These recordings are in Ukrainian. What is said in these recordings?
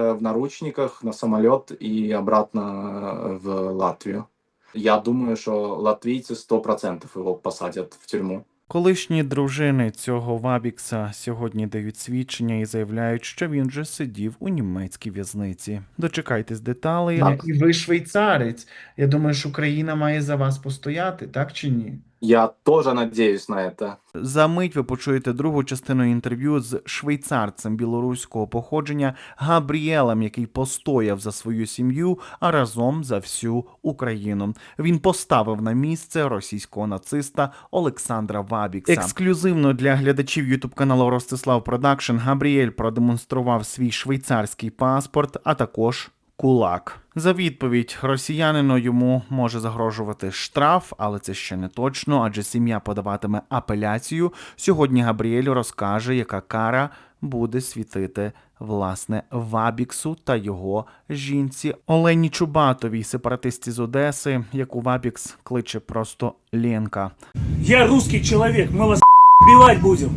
в наручниках на самолет и обратно в Латвию. Я думаю, что латвийцы 100% его посадят в тюрьму. Колишні дружини цього Вабікса сьогодні дають свідчення і заявляють, що він вже сидів у німецькій в'язниці. Дочекайтесь деталей. Так. І ви швейцарець. Я думаю, що Україна має за вас постояти, так чи ні? Я тоже надеюсь на это. За мить ви почуєте другу частину інтерв'ю з швейцарцем білоруського походження Габріелем, який постояв за свою сім'ю, а разом за всю Україну. Він поставив на місце російського нациста Олександра Вабікса. Ексклюзивно для глядачів ютуб каналу Ростислав Продакшн Габріель продемонстрував свій швейцарський паспорт, а також кулак. За відповідь росіянину йому може загрожувати штраф, але це ще не точно, адже сім'я подаватиме апеляцію. Сьогодні Габріель розкаже, яка кара буде світити власне Вабіксу та його жінці Олені Чубатовій, сепаратисті з Одеси, яку Вабікс кличе просто Ленка. Я русский человек, мы вас убивать будем.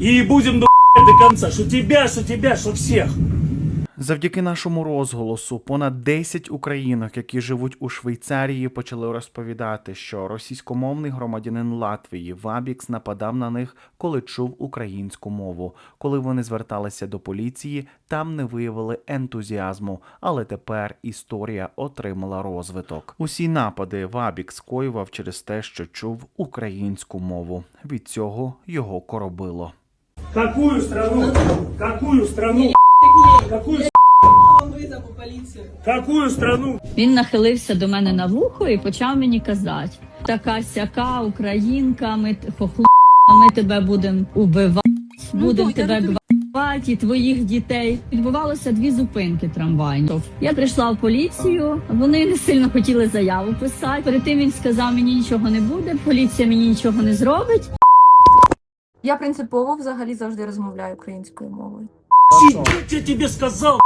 И будем до до конца. Что тебя, что тебя, что всех. Завдяки нашому розголосу понад 10 українок, які живуть у Швейцарії, почали розповідати, що російськомовний громадянин Латвії Вабікс нападав на них, коли чув українську мову. Коли вони зверталися до поліції, там не виявили ентузіазму. Але тепер історія отримала розвиток. Усі напади Вабікс скоював через те, що чув українську мову. Від цього його коробило. Какую страну? Какую страну? Какую, визову поліцію. какую страну? Він нахилився до мене на вухо і почав мені казати: така сяка, українка, ми хохло, ми тебе будемо убивати, будемо тебе бивати, і твоїх дітей. Відбувалося дві зупинки трамвайні. Я прийшла в поліцію. Вони не сильно хотіли заяву писати. Перед тим він сказав, мені нічого не буде, поліція мені нічого не зробить. Я принципово взагалі завжди розмовляю українською мовою. Сидеть, я тебе сказал,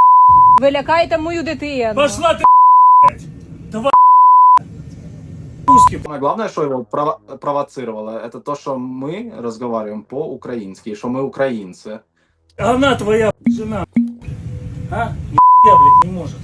Ви лякаєте мою дитину. пошла ты, блядь. Давай, русский. Самое главное, что его прово- провоцировало, это то, что мы разговариваем по-украински, и что мы украинцы. Она твоя жена, а? Я, блядь, не может.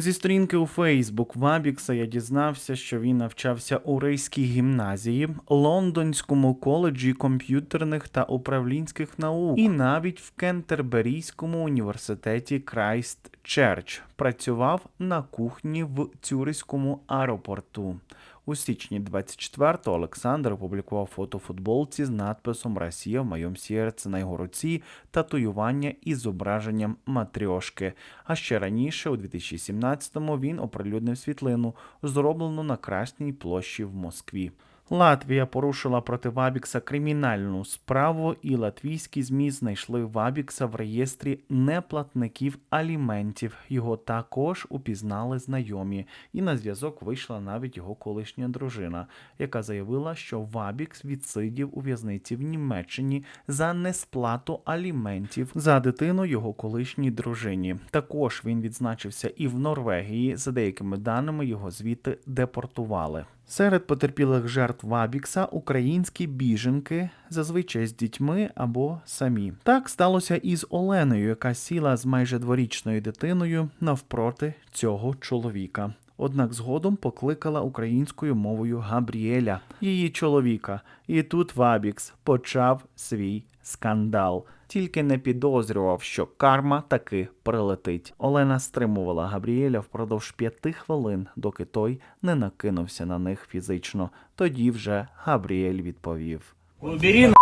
Зі сторінки у Фейсбук Вабікса я дізнався, що він навчався у Рейській гімназії, Лондонському коледжі комп'ютерних та управлінських наук і навіть в Кентерберійському університеті Крайст Черч. Працював на кухні в Цюрихському аеропорту. У січні 24-го Олександр опублікував фото футболці з надписом Росія в моєму серці на його руці, татуювання із зображенням матрьошки. А ще раніше, у 2017-му, він оприлюднив світлину, зроблену на Красній площі в Москві. Латвія порушила проти Вабікса кримінальну справу, і латвійські змі знайшли Вабікса в реєстрі неплатників аліментів. Його також упізнали знайомі, і на зв'язок вийшла навіть його колишня дружина, яка заявила, що Вабікс відсидів у в'язниці в Німеччині за несплату аліментів за дитину його колишній дружині. Також він відзначився і в Норвегії. За деякими даними його звідти депортували. Серед потерпілих жертв Вабікса українські біженки, зазвичай з дітьми або самі. Так сталося і з Оленою, яка сіла з майже дворічною дитиною навпроти цього чоловіка. Однак згодом покликала українською мовою Габріеля, її чоловіка. І тут Вабікс почав свій скандал Тільки не підозрював, що карма таки прилетить. Олена стримувала Габріеля впродовж п'яти хвилин, доки той не накинувся на них фізично. Тоді вже Габріель відповів. Убери на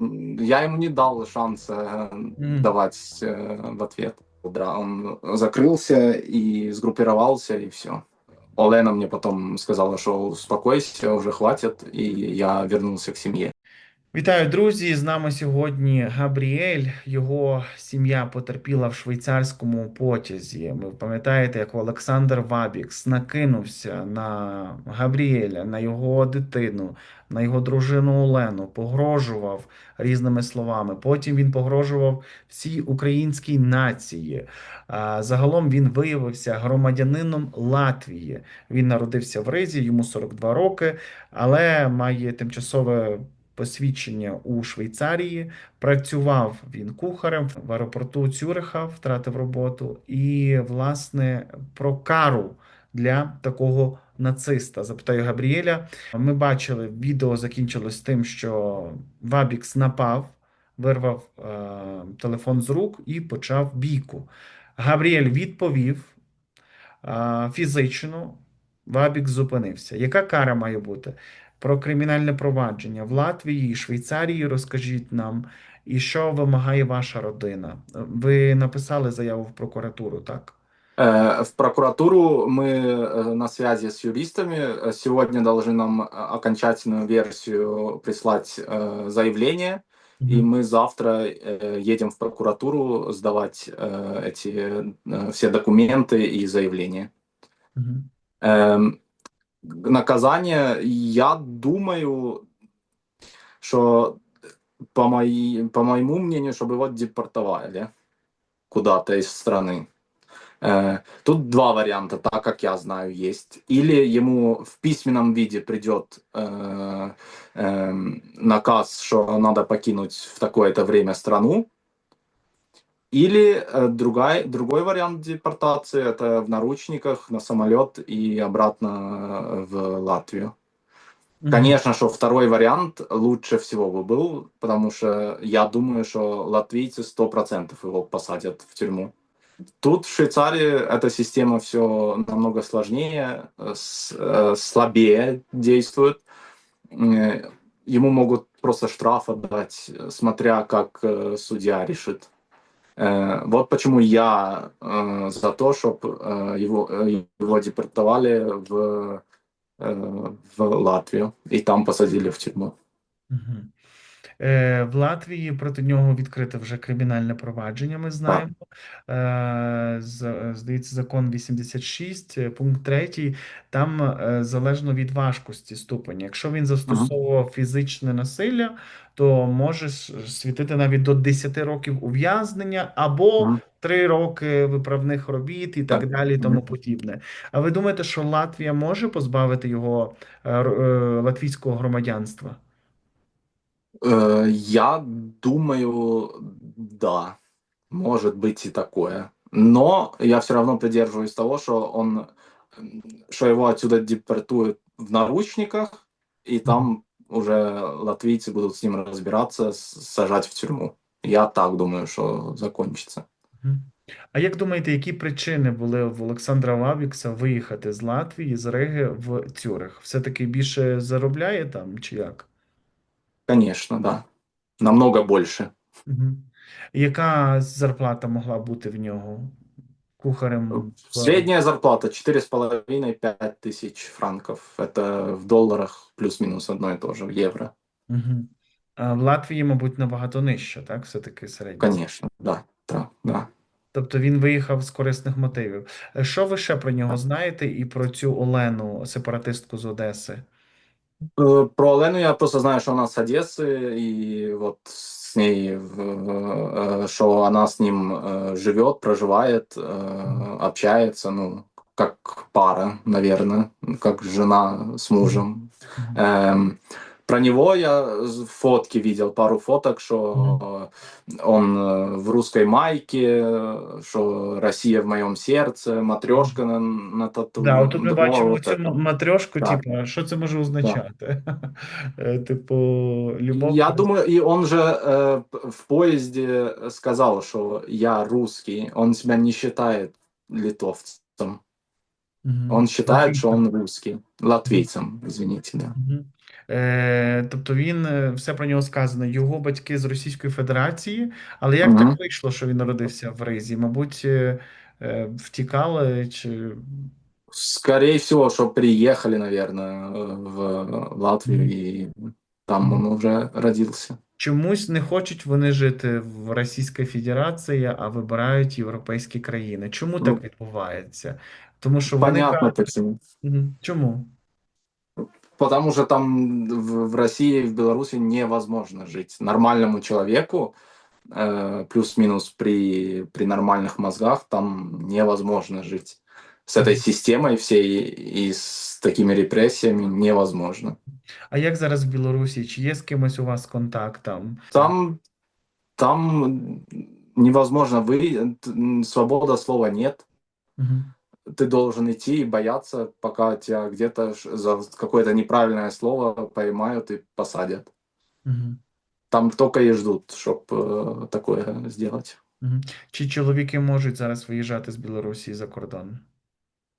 М, Я ему не дал шанса э, Мгм. давать э, в ответ. Да, он закрылся и сгруппировался, и все. Олена мне потом сказала, что успокойся, уже хватит, и я вернулся к семье. Вітаю, друзі! З нами сьогодні Габріель. Його сім'я потерпіла в швейцарському потязі. Ви пам'ятаєте, як Олександр Вабікс накинувся на Габріеля, на його дитину, на його дружину Олену, погрожував різними словами. Потім він погрожував всій українській нації. Загалом він виявився громадянином Латвії. Він народився в Ризі, йому 42 роки, але має тимчасове посвідчення у Швейцарії. Працював він кухарем в аеропорту Цюриха, втратив роботу. І, власне, про кару для такого нациста. Запитаю Габріеля. Ми бачили, відео закінчилось тим, що Вабікс напав, вирвав е, телефон з рук і почав бійку. Габріель відповів е, фізично, Вабікс зупинився. Яка кара має бути? Про кримінальне провадження в Латвії і Швейцарії розкажіть нам, і що вимагає ваша родина? Ви написали заяву в прокуратуру, так? Э, В прокуратуру мы э, на связи с юристами. Э, Сегодня должны нам э, окончательную версию прислать э, заявление, и мы завтра э, едем в прокуратуру сдавать э, эти э, все документы и заявления. Мгм. Эм, наказание, я думаю, что по, моей, по моему мнению, чтобы его депортовали куда-то из страны. Э, Тут два варианта, так как я знаю, есть. Или ему в письменном виде придет э, эм, наказ, что надо покинуть в такое-то время страну. Или э, другая, другой вариант депортации это в наручниках на самолет и обратно э, в Латвию. Мгм. Конечно, что второй вариант лучше всего бы был, потому что я думаю, что латвийцы 100% его посадят в тюрьму. Тут в Швейцарии эта система все намного сложнее, э, слабее действует. Ему могут просто штраф отдать, смотря как судья решит. Э, Вот почему я э, за то, чтобы его, э, его депортовали в, э, в Латвию и там посадили в тюрьму. Мгм. Е, В Латвії проти нього відкрите вже кримінальне провадження, ми знаємо. Е, Здається, закон 86, е, пункт 3, там е, залежно від важкості ступеня. Якщо він застосовував фізичне насилля, то може світити навіть до 10 років ув'язнення або Мгм. 3 роки виправних робіт і так далі, і тому подібне. А ви думаєте, що Латвія може позбавити його е, е, латвійського громадянства? Э, Я думаю, да, может быть и такое. Но я все равно придерживаюсь того, что он, м, что его отсюда депортуют в наручниках, и там уже латвийцы будут с ним разбираться, с- сажать в тюрьму. Я так думаю, что закончится. Мгм. А як думаєте, які причини були в Олександра Вабікса виїхати з Латвії, з Риги в Цюрих? Все-таки більше заробляє там, чи як? Конечно, да. Намного больше. Мгм. Яка зарплата могла бути в нього кухарем в Средняя зарплата 4,5-5 тысяч франков. Это в долларах плюс-минус одно и то же, в евро. Мгм. А в Латвії, мабуть, набагато нижче, так? Все-таки середня. Конечно, да, да, да. Тобто він виїхав з корисних мотивів. Е, Що ви ще про нього знаєте і про цю Олену, сепаратистку з Одеси? Э, Про Олену я просто знаю, что она с Одессы, и вот с ней, в- э, что она с ним э, живет, проживает, э, общается, ну, как пара, наверное, как жена с мужем. Эм, Про него я з- фотки видел, пару фоток, что он э, в русской майке, э, что Россия в моем сердце, матрешка на, на тату. Да, отут ми ну, бачимо вот цю это. м- матрьошку, Так. типу, що це може означати? Е, Типу, любов. Я думаю, и он же э, п- в поезде сказал, что я русский. Он себя не считает литовцем. Мгм. Он считает, что он русский. Латвийцем, извините, да. Мгм. Е, тобто він е, все про нього сказано. Його батьки з Російської Федерації, але як так вийшло, що він народився в Ризі? Мабуть, е, е, втікали чи Скорее всего, что приехали, наверное, в Латвию, Мгм. и там он уже родился. чомусь не хочуть вони жити в Російській Федерації, а вибирають європейські країни. Чому Ну, так відбувається? Тому що вони Понятно кажуть, почему. Чому? Потому что там в, в России и в Беларуси невозможно жить нормальному человеку, э, плюс-минус при, при нормальных мозгах, там невозможно жить. с этой Мгм. системой всей и с такими репрессиями невозможно. А як зараз в Білорусі? Чи є з кимось у вас контакт там? Там, там невозможно вы, т- свобода слова нет. Мгм. Ты должен идти и бояться, пока тебя где-то ш- за какое-то неправильное слово поймают и посадят. Мгм. Там только и ждут, чтобы такое сделать. Мгм. Чи чоловіки можуть зараз виїжджати з Білорусі за кордон?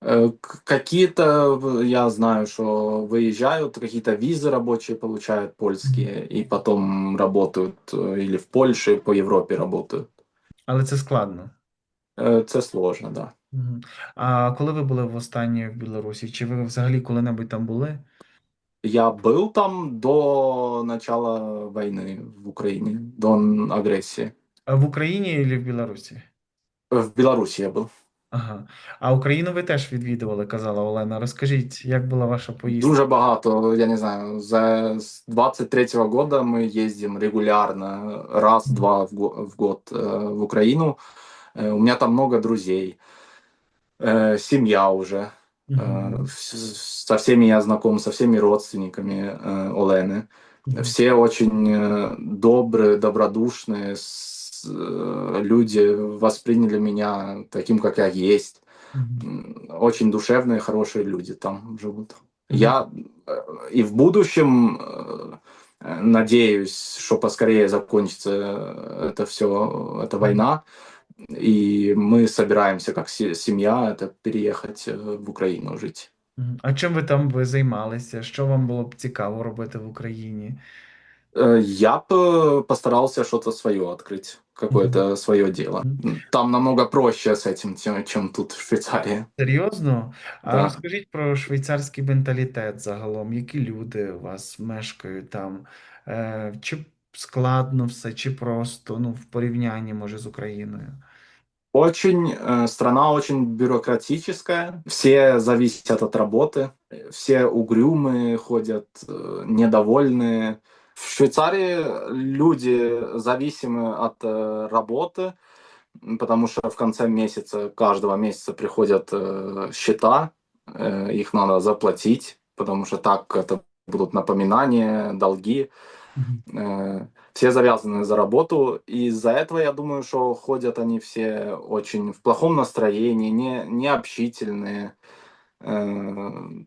Э, к- Какие-то, в- я знаю, что выезжают, какие-то визы рабочие получают польские, и потом работают э, или в Польше, по Европе работают. Але це складно. Э, Это сложно, да. Мгм. А коли ви були востаннє в Білорусі? Чи ви взагалі коли-небудь там були? Я был там до начала войны в Украине, до н- агрессии. А В Україні чи в Білорусі? В Беларуси я был. Ага. А Україну ви теж відвідували, казала Олена. Розкажіть, як була ваша поїздка? Дуже багато, я не знаю, за с 23-го года мы ездим регулярно, раз-два в, го- в год э, в Украину. Э, у меня там много друзей, Э, семья уже. Мгм. с- со всеми я знаком, со всеми родственниками э, Олены. Мгм. Все очень э, добрые, добродушные с- э, люди восприняли меня таким, как я есть. Мгм. М, Очень душевные, хорошие люди там живут. Мгм. Я э, и в будущем надеюсь, что поскорее закончится это все, эта война, и мы собираемся как се- семья это переехать э, в Украину жить. Мгм. А чим ви там ви займалися? Що вам було б цікаво робити в Україні? Э, Я бы э, постарался что-то свое открыть, какое-то свое дело. Мгм. Там намного проще с этим, чем- чем тут в Швейцарии. Серйозно? А Да. розкажіть про швейцарський менталітет загалом. Які люди у вас мешкають там? Е, чи складно все, чи просто, ну, в порівнянні, може, з Україною? Очень э, страна очень бюрократическая, все зависят от работы, э, все угрюмые ходят, э, недовольные. В Швейцарии люди зависимы от э, работы, м, потому что в конце месяца, каждого месяца приходят э, счета, э, их надо заплатить, потому что так это будут напоминания, долги. Э, Все завязаны за работу, и из-за этого я думаю, что ходят они все очень в плохом настроении, не, не общительные, э,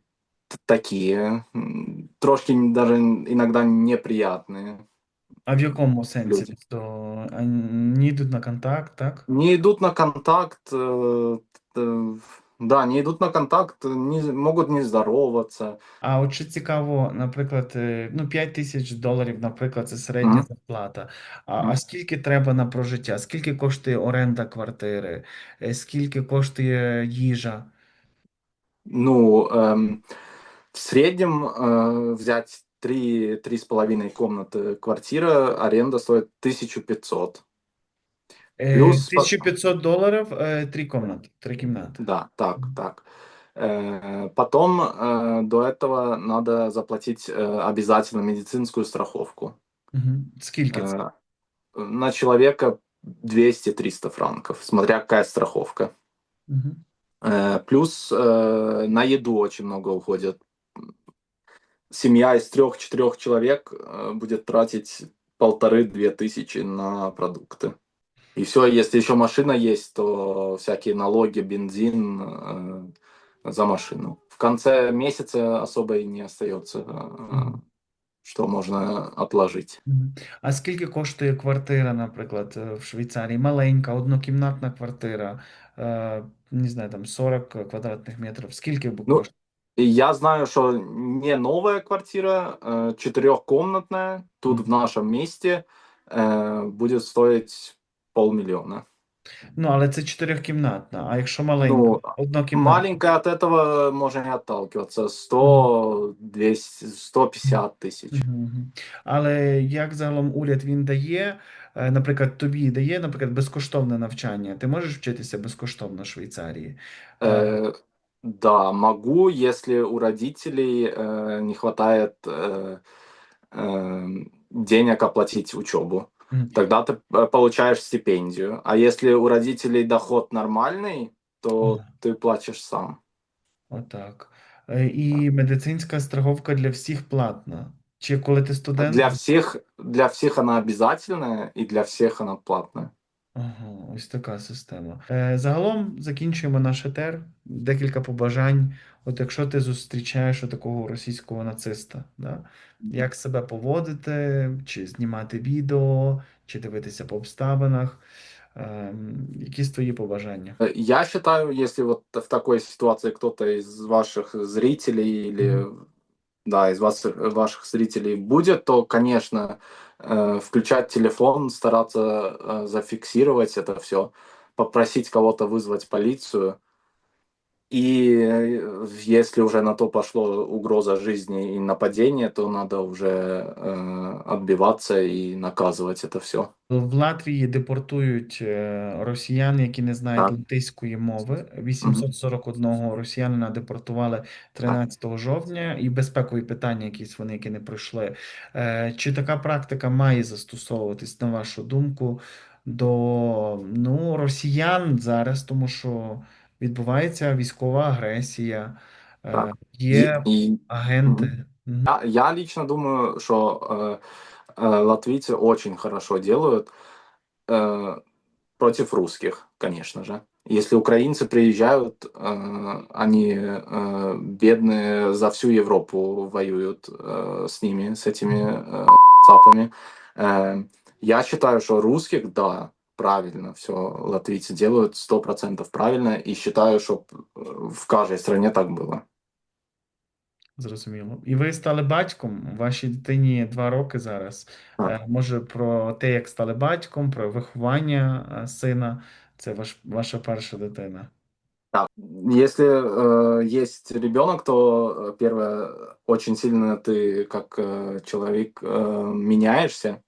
такие, трошки даже иногда неприятные. А в якому сенсі? Люди. То а, не йдуть на контакт, так? Не идут на контакт, э, т- да, не идут на контакт, не, могут не здороваться. А от що цікаво, наприклад, е, ну 5 тисяч доларів, наприклад, це середня Мгм. зарплата. А, а Мгм. скільки треба на прожиття? Скільки коштує оренда квартири? Е, Скільки коштує їжа? Ну, эм, в среднем э, взять три, три с половиной комнаты квартира, аренда стоит 1500. Е, Плюс по- 1500 доларів, е, три кімнати, три кімнати. Да, так, Мгм. так. Э, Потом э, до этого надо заплатить э, обязательно медицинскую страховку. Угу. Скільки це? Э, На человека 200-300 франков, смотря какая страховка. Угу. Э, Плюс э, на еду очень много уходит. Семья из трех-четырех человек э, будет тратить полторы-две тысячи на продукты. И все, если еще машина есть, то всякие налоги, бензин э, за машину. В конце месяца особо и не остается, э, Мгм. что можно отложить. Мгм. А скільки коштує квартира, наприклад, е, в Швейцарії? Маленька, однокімнатна квартира, е, не знаю, там 40 квадратних метрів. Скільки би Ну, коштує? И я знаю, что не новая квартира, э, четырехкомнатная, тут Мгм. в нашем месте э, будет стоить полмиллиона. Ну, але це чотирьохкімнатна. А якщо маленька, Ну, однокімнатна. Маленькая от этого можно не отталкиваться. 100, 200, 150 тысяч. Мгм, мгм. Але як загалом уряд він дає, е, наприклад, тобі дає, наприклад, безкоштовне навчання. Ти можеш вчитися безкоштовно в Швейцарії? Е, Э, да, могу, если у родителей э, не хватает э, э, денег оплатить учебу. Мгм. Тогда ты э, получаешь стипендию. А если у родителей доход нормальный, то Ага. ты плачешь сам. Отак. Е, І медицинська страховка для всіх платна. Чи коли ти студент? Для всех, для всех она обязательная, и для всех она платная. Ага, ось така система. Е, загалом закінчуємо наш етер. Декілька побажань. От якщо ти зустрічаєш такого російського нациста, да? як себе поводити, чи знімати відео, чи дивитися по обставинах. Ем, якісь твої побажання? Э, Я считаю, если вот в такой ситуации кто-то из ваших зрителей или да, из вас, ваших зрителей будет, то, конечно, э, включать телефон, стараться э, зафиксировать это все, попросить кого-то вызвать полицию. И э, если уже на то пошло угроза жизни и нападение, то надо уже э, отбиваться и наказывать это все. В Латвії депортують е, росіян, які не знають Так. латиської мови. 841 росіянина депортували 13 жовтня, і безпекові питання, якісь вони, які не пройшли. Е, Чи така практика має застосовуватись, на вашу думку, до ну, росіян зараз, тому що відбувається військова агресія, е, Так. є И- и агенти. Мгм. Я, я лично думаю, что э, э, латвийцы очень хорошо делают э, против русских, конечно же. Если украинцы приезжают, э, они э, бедные за всю Европу воюют э, с ними, с этими э, цапами. Э, я считаю, что русских, да, правильно, все латвийцы делают сто процентов правильно, и считаю, что в каждой стране так было. Зрозуміло. І ви стали батьком, вашій дитині два роки зараз. Так. Е, Може, про те, як стали батьком, про виховання е, сина. Це ваш, ваша перша дитина. Да, если э, есть ребенок, то э, первое, очень сильно ты как э, человек э, меняешься.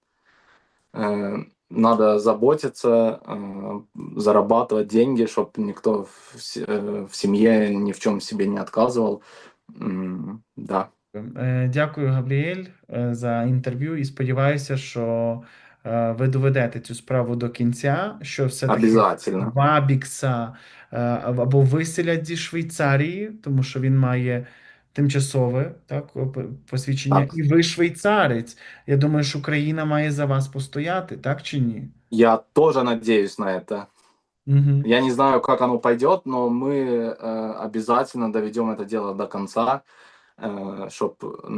Э, надо заботиться, э, зарабатывать деньги, чтобы никто в, се- э, в семье ни в чем себе не отказывал. М, Да. Е, Дякую, Габріель, е, за інтерв'ю і сподіваюся, що е, ви доведете цю справу до кінця, що все-таки Обязательно. Вабікса е, або виселять зі Швейцарії, тому що він має тимчасове так, п- посвідчення, Так. і ви швейцарець. Я думаю, що Україна має за вас постояти, так чи ні? Я тоже надеюсь на это. Угу. Я не знаю, как оно пойдет, но мы э, обязательно доведем это дело до конца, чтобы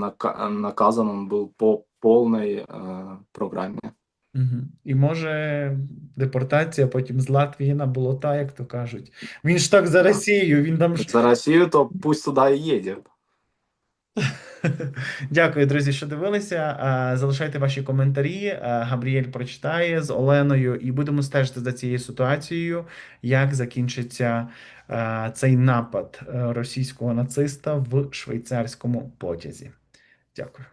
наказан он был по полной э, программе. Угу. І може депортація потім з Латвії на болота, як то кажуть. Він ж так за Росію, він там ж За Россию, то пусть туда и едет. Дякую, друзі, що дивилися. Залишайте ваші коментарі. Габріель прочитає з Оленою, і будемо стежити за цією ситуацією, як закінчиться цей напад е, російського нациста в швейцарському потязі. Дякую.